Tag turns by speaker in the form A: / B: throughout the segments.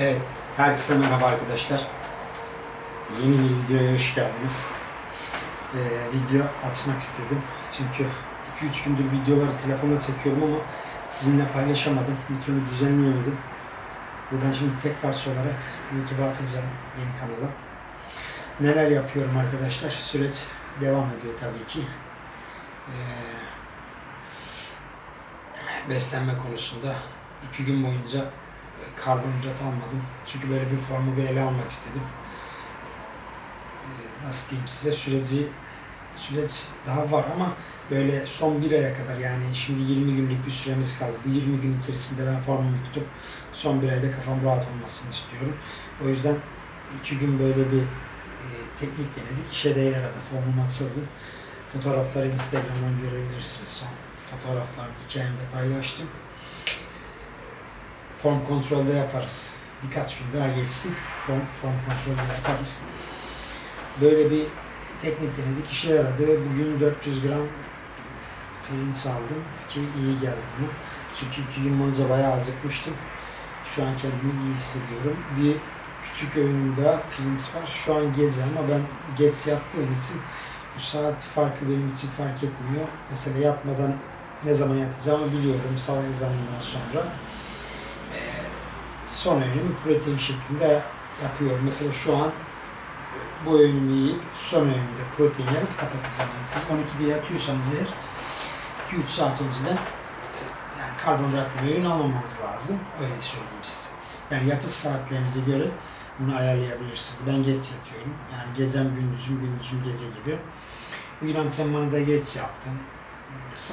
A: Evet, herkese merhaba arkadaşlar. Yeni bir videoya hoş geldiniz. Ee, video atmak istedim. Çünkü 2-3 gündür videoları telefonla çekiyorum ama sizinle paylaşamadım. Bir türlü düzenleyemedim. Buradan şimdi tek parça olarak YouTube'a atacağım yeni kanala. Neler yapıyorum arkadaşlar? Süreç devam ediyor tabii ki. Ee, beslenme konusunda iki gün boyunca karbonhidrat almadım. Çünkü böyle bir formu bir ele almak istedim. Ee, Nasıl diyeyim size süreci süreç daha var ama böyle son bir aya kadar yani şimdi 20 günlük bir süremiz kaldı. Bu 20 gün içerisinde ben formumu tutup son bir ayda kafam rahat olmasını istiyorum. O yüzden iki gün böyle bir e, teknik denedik. İşe de yaradı. Formum açıldı. Fotoğrafları Instagram'dan görebilirsiniz. Son fotoğraflarımı hikayemde paylaştım form kontrolde yaparız. Birkaç gün daha geçsin. Form, form kontrolde yaparız. Böyle bir teknik denedik. İşe yaradı. Bugün 400 gram pirinç aldım ki iyi geldi bana. Çünkü iki gün boyunca bayağı acıkmıştım. Şu an kendimi iyi hissediyorum. Bir küçük öğünüm daha pirinç var. Şu an gece ama ben geç yattığım için bu saat farkı benim için fark etmiyor. Mesela yapmadan ne zaman yatacağımı biliyorum sabah ezanından sonra son öğünümü protein şeklinde yapıyorum. Mesela şu an bu öğünümü yiyip son öğünümde protein yapıp kapatacağım. Yani siz 12'de yatıyorsanız eğer 2-3 saat önceden yani karbonhidratlı bir öğün almamanız lazım. Öyle söyleyeyim size. Yani yatış saatlerinize göre bunu ayarlayabilirsiniz. Ben geç yatıyorum. Yani gecem gündüzüm, gündüzüm gece gibi. Bugün antrenmanı da geç yaptım.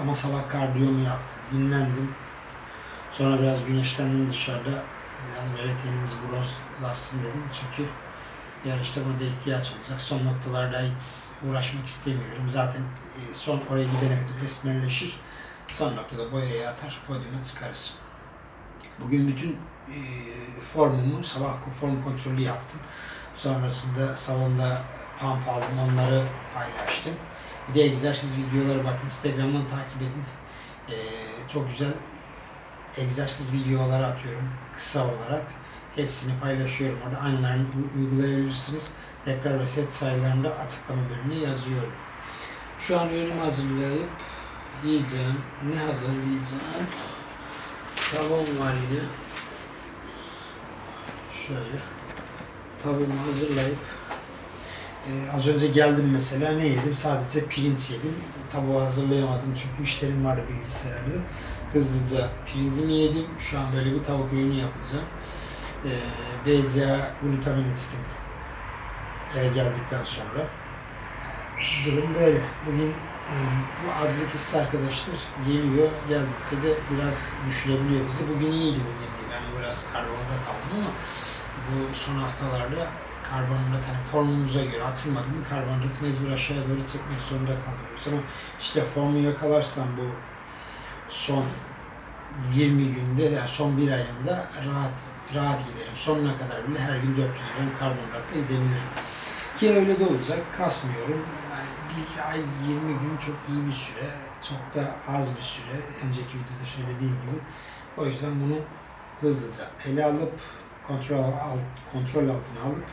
A: Ama sabah kardiyomu yaptım. Dinlendim. Sonra biraz güneşlendim dışarıda. Biraz böyle tenimiz bronzlaşsın dedim. Çünkü yarışta buna da ihtiyaç olacak. Son noktalarda hiç uğraşmak istemiyorum. Zaten e, son oraya gidene kadar esmerleşir. Son noktada boyaya atar, podyuma çıkarız. Bugün bütün e, formumu, sabah form kontrolü yaptım. Sonrasında salonda pump aldım, onları paylaştım. Bir de egzersiz videoları bak Instagram'dan takip edin. E, çok güzel egzersiz videoları atıyorum kısa olarak. Hepsini paylaşıyorum orada. Aynılarını uygulayabilirsiniz. Tekrar ve set sayılarında açıklama bölümüne yazıyorum. Şu an öğünümü hazırlayıp yiyeceğim. Ne hazırlayacağım? Tavuğum var yine. Şöyle. Tavuğumu hazırlayıp ee, az önce geldim mesela ne yedim? Sadece pirinç yedim. Tavuğu hazırlayamadım çünkü işlerim vardı bilgisayarda. Hızlıca pirincimi yedim. Şu an böyle bir tavuk öğünü yapacağım. Ee, BCA glutamin içtim. Eve geldikten sonra. Durum böyle. Bugün bu azlık hissi arkadaşlar geliyor. Geldikçe de biraz düşürebiliyor bizi. Bugün iyiydi dediğim gibi. Yani biraz karbonhidrat aldım ama bu son haftalarda karbonhidrat hani formumuza göre atılmadı mı karbonhidratı mecbur aşağıya doğru çekmek zorunda kalıyoruz. Ama işte formu yakalarsam bu son 20 günde yani son bir ayımda rahat rahat giderim. Sonuna kadar bile her gün 400 gram karbonhidratla gidebilirim. Ki öyle de olacak. Kasmıyorum. Yani bir ay 20 gün çok iyi bir süre. Çok da az bir süre. Önceki videoda söylediğim gibi. O yüzden bunu hızlıca ele alıp kontrol alt, kontrol altına alıp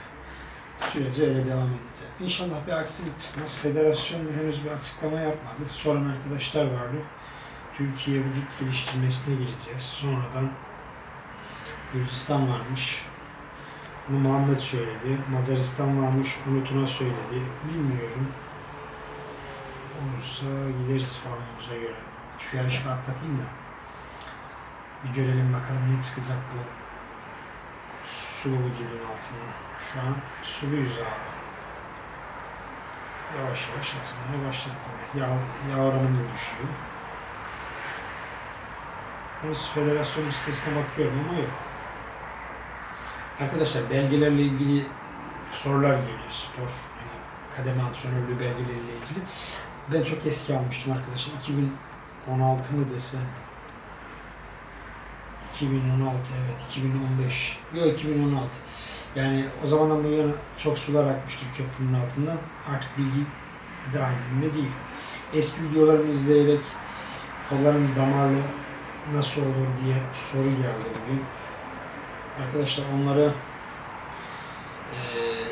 A: sürece öyle devam edeceğim. İnşallah bir aksilik çıkmaz. Federasyon henüz bir açıklama yapmadı. Soran arkadaşlar vardı. Türkiye vücut geliştirmesine gireceğiz. Sonradan Gürcistan varmış. Bunu Muhammed söyledi. Macaristan varmış. Onu söyledi. Bilmiyorum. Olursa gideriz formumuza göre. Şu yarışı atlatayım da. Bir görelim bakalım ne çıkacak bu sulu vücudun altına. Şu an suluyuz abi. Yavaş yavaş atılmaya başladık ama yağ, yağ oranım da düşüyor. Henüz federasyon sitesine bakıyorum ama yok. Arkadaşlar belgelerle ilgili sorular geliyor spor. Yani kademe antrenörlüğü belgeleriyle ilgili. Ben çok eski almıştım arkadaşlar. 2016 mı desem? 2016 evet 2015 yok 2016 yani o zamandan bu yana çok sular akmıştır köprünün altından artık bilgi dahilinde değil eski videolarımı izleyerek kolların damarlı nasıl olur diye soru geldi bugün Arkadaşlar onları eee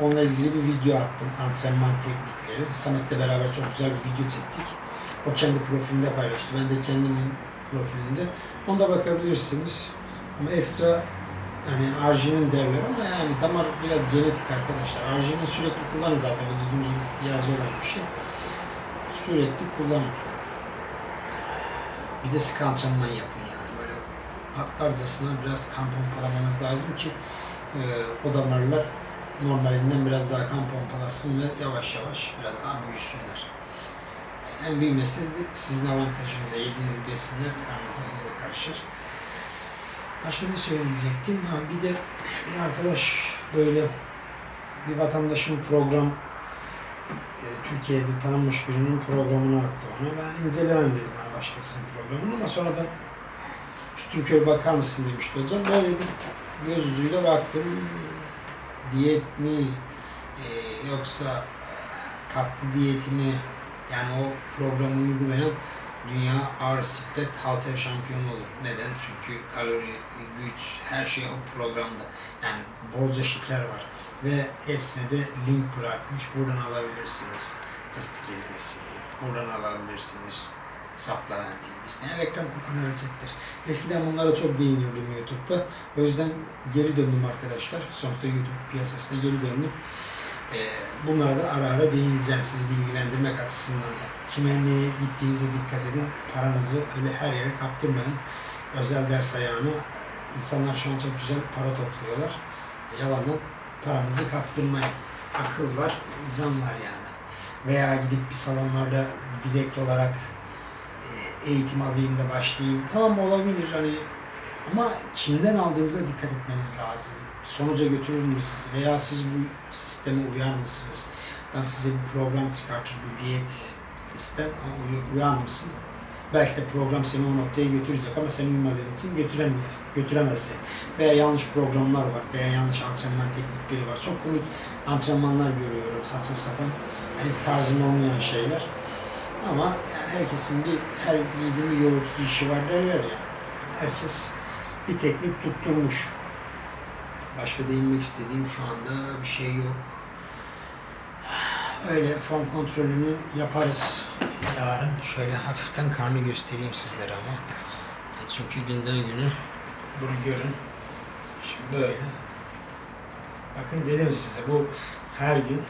A: onunla ilgili bir video attım. Antrenman teknikleri. Samet'le beraber çok güzel bir video çektik. O kendi profilinde paylaştı. Ben de kendimin profilinde. Onda bakabilirsiniz. Ama ekstra yani arginin derler ama yani damar biraz genetik arkadaşlar. Arginin sürekli kullanın zaten vücudumuzun ihtiyacı olan bir şey. Sürekli kullanın. Bir de sık antrenman yapın yani. Böyle patlarcasına biraz kan pompalamanız lazım ki e, o damarlar normalinden biraz daha kan pompalasın ve yavaş yavaş biraz daha büyüsünler. En büyümesi de sizin avantajınıza yediğiniz besinler karnınıza hızlı karışır. Başka ne söyleyecektim? Ha, bir de bir arkadaş böyle bir vatandaşın program e, Türkiye'de tanınmış birinin programını attı bana. Ben incelemem dedim yani başkasının programını ama sonradan Üstünköy bakar mısın demişti hocam. Böyle bir göz ucuyla baktım. Diyet mi e, yoksa katlı diyeti mi yani o programı uygulayan dünya ağır siklet halter şampiyonu olur. Neden? Çünkü kalori, güç, her şey o programda. Yani bolca şeker var. Ve hepsine de link bırakmış. Buradan alabilirsiniz. Fıstık ezmesini. Buradan alabilirsiniz. Supplementi. İsteyen reklam kokan harekettir. Eskiden bunlara çok değiniyordum YouTube'da. O yüzden geri döndüm arkadaşlar. Sonuçta YouTube piyasasına geri döndüm. Ee, bunlara da ara ara değineceğim sizi bilgilendirmek açısından. Kime neye gittiğinize dikkat edin. Paranızı öyle her yere kaptırmayın. Özel ders ayağına insanlar şu an çok güzel para topluyorlar. Yalandan paranızı kaptırmayın. Akıl var, nizam var yani. Veya gidip bir salonlarda direkt olarak e, eğitim alayım da başlayayım. Tamam olabilir hani ama kimden aldığınıza dikkat etmeniz lazım. Sonuca götürür mü sizi? Veya siz bu sisteme uyar mısınız? Tam size bir program çıkartır bu diyet listen ama uy- uyar mısın? Belki de program seni o noktaya götürecek ama sen uymadığın için götüremiyorsun, götüremezsin. Veya yanlış programlar var veya yanlış antrenman teknikleri var. Çok komik antrenmanlar görüyorum saçma sapan. Yani tarzım olmayan şeyler. Ama yani herkesin bir her yiğidin bir yoğurt işi var derler ya. Herkes bir teknik tutturmuş. Başka değinmek istediğim şu anda bir şey yok. Öyle form kontrolünü yaparız yarın. Şöyle hafiften karnı göstereyim sizlere ama. Çünkü günden güne bunu görün. Şimdi böyle. Bakın dedim size bu her gün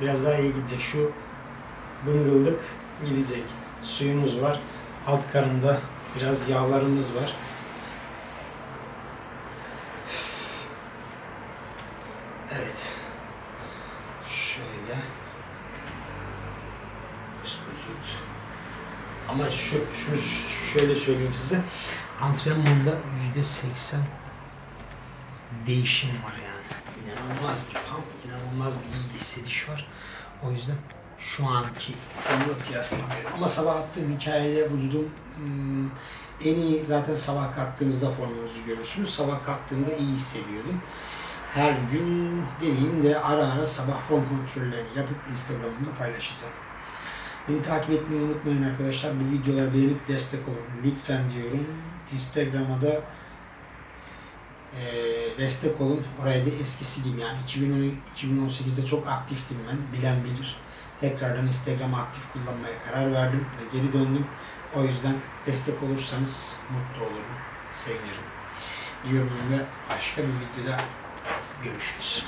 A: biraz daha iyi gidecek. Şu bıngıldık gidecek. Suyumuz var. Alt karında biraz yağlarımız var. Evet. Şöyle. Üst vücut. Ama şu, şunu şöyle söyleyeyim size. Antrenmanda yüzde seksen değişim var yani. İnanılmaz bir pump, inanılmaz bir iyi hissediş var. O yüzden şu anki formla kıyaslamıyorum. Ama sabah attığım hikayede vücudum hmm, en iyi zaten sabah kalktığınızda formunuzu görürsünüz. Sabah kalktığımda iyi hissediyordum. Her gün demeyeyim de ara ara sabah form kontrollerini yapıp Instagram'da paylaşacağım. Beni takip etmeyi unutmayın arkadaşlar. Bu videoları beğenip destek olun. Lütfen diyorum. Instagram'a da eee, destek olun. Oraya da eskisi gibi yani 2010 2018'de çok aktiftim ben. Bilen bilir. Tekrardan Instagram'ı aktif kullanmaya karar verdim ve geri döndüm. O yüzden destek olursanız mutlu olurum. Sevinirim. Diyorum ve başka bir videoda görüşürüz.